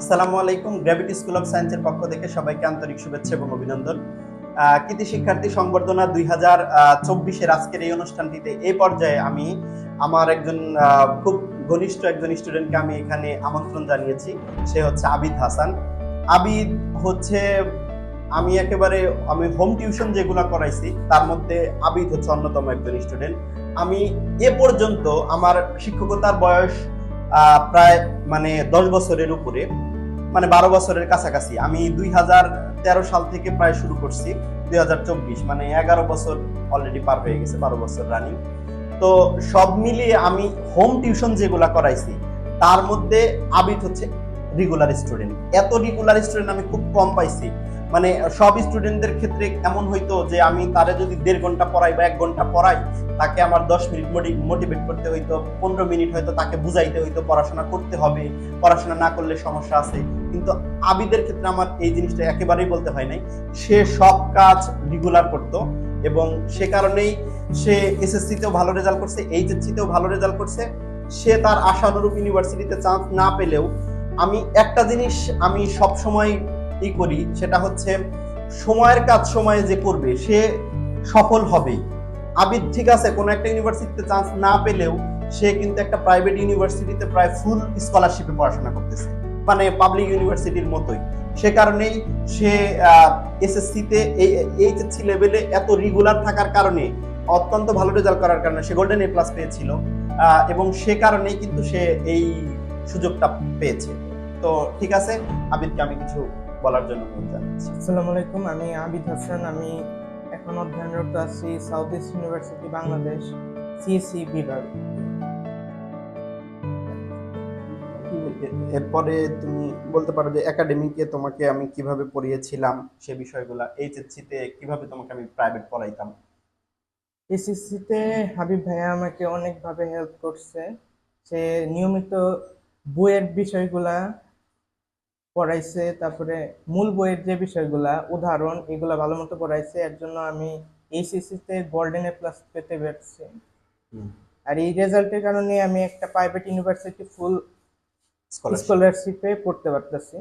আসসালামু আলাইকুম। Gravity school of সায়েন্সের পক্ষ থেকে সবাইকে আন্তরিক শুভেচ্ছা এবং অভিনন্দন। কৃতি শিক্ষার্থী সংবর্ধনা দুই হাজার চব্বিশের আজকের এই অনুষ্ঠানটিতে এই পর্যায়ে আমি আমার একজন খুব ঘনিষ্ঠ একজন স্টুডেন্টকে আমি এখানে আমন্ত্রণ জানিয়েছি। সে হচ্ছে আবিদ হাসান। আবিদ হচ্ছে, আমি একেবারে, আমি হোম টিউশন যেগুলো করাইছি, তার মধ্যে আবিদ হচ্ছে অন্যতম একজন স্টুডেন্ট আমি এ পর্যন্ত আমার শিক্ষকতার বয়স প্রায় মানে দশ বছরের উপরে মানে বারো বছরের কাছাকাছি। আমি দুই হাজার তেরো সাল থেকে প্রায় শুরু করছি, দুই হাজার চব্বিশ মানে এগারো বছর অলরেডি পার হয়ে গেছে, বারো বছর রানিং তো সব মিলিয়ে আমি হোম টিউশন যেগুলা করাইছি, তার মধ্যে আবিদ হচ্ছে রেগুলার স্টুডেন্ট এত রেগুলার স্টুডেন্ট আমি খুব কম পাইছি। মানে সব স্টুডেন্টদের ক্ষেত্রে এমন হইতো যে আমি তারে যদি দেড় ঘণ্টা পড়াই বা এক ঘণ্টা পড়াই তাকে আমার দশ মিনিট মোটিভেট করতে হইতো, পনেরো মিনিট হয়তো তাকে বুঝাইতে হইতো পড়াশোনা করতে হবে, পড়াশোনা না করলে সমস্যা আছে। কিন্তু আবিদের ক্ষেত্রে আমার এই জিনিসটা একেবারেই বলতে হয় নাই। সে সব কাজ রেগুলার করতো এবং সে কারণেই সে এসএসসিতেও ভালো রেজাল্ট করছে এইচএসসিতেও ভালো রেজাল্ট করছে। সে তার আশানুরূপ ইউনিভার্সিটিতে চান্স না পেলেও আমি একটা জিনিস আমি সব সময় ই করি, সেটা হচ্ছে সময়ের কাজ সময়ে যে করবে, সে সফল হবেই। আবিদ ঠিক আছে, কোনো একটা ইউনিভার্সিটিতে চান্স না পেলেও সে কিন্তু একটা প্রাইভেট ইউনিভার্সিটিতে প্রায় ফুল স্কলারশিপে পড়াশোনা করতেছে। মানে পাবলিক ইউনিভার্সিটির মতোই। সে কারণেই সে এসএসসিতে এইচএসসি লেভেলে এত রেগুলার থাকার কারণে অত্যন্ত ভালো রেজাল্ট করার কারণে সে গোল্ডেন এ প্লাস পেয়েছিল। এবং সে কারণেই কিন্তু সে এই সুযোগটা পেয়েছে। তো ঠিক আছে, আবিদকে আমি কিছু বলার জন্য অনুরোধ জানাচ্ছি। আসসালামু আলাইকুম, আমি আবিদ হাসান, আমি এখন অধ্যয়নরত আছি south east university Bangladesh CSC বিভাগ এরপরে তুমি বলতে পারো যে একাডেমিকে তোমাকে আমি কীভাবে পড়িয়েছিলাম সে বিষয়গুলা এইচএসসিতে কীভাবে তোমাকে আমি প্রাইভেট পড়াইতাম? এসএসসিতে হাবিব ভাইয়া আমাকে অনেকভাবে হেল্প করছে। সে নিয়মিত বইয়ের বিষয়গুলা পড়াইছে তারপরে মূল বইয়ের যে বিষয়গুলা উদাহরণ এগুলা ভালো মতো পড়াইছে এর জন্য আমি এইচএসসিতে গোল্ডেন এ প্লাস পেতে পারছি। আর এই রেজাল্টের কারণে আমি একটা প্রাইভেট ইউনিভার্সিটি ফুল স্কলারশিপ স্কলারশিপে পড়তে পারতেছি।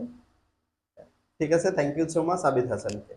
ঠিক আছে thank you so much Abid হাসানকে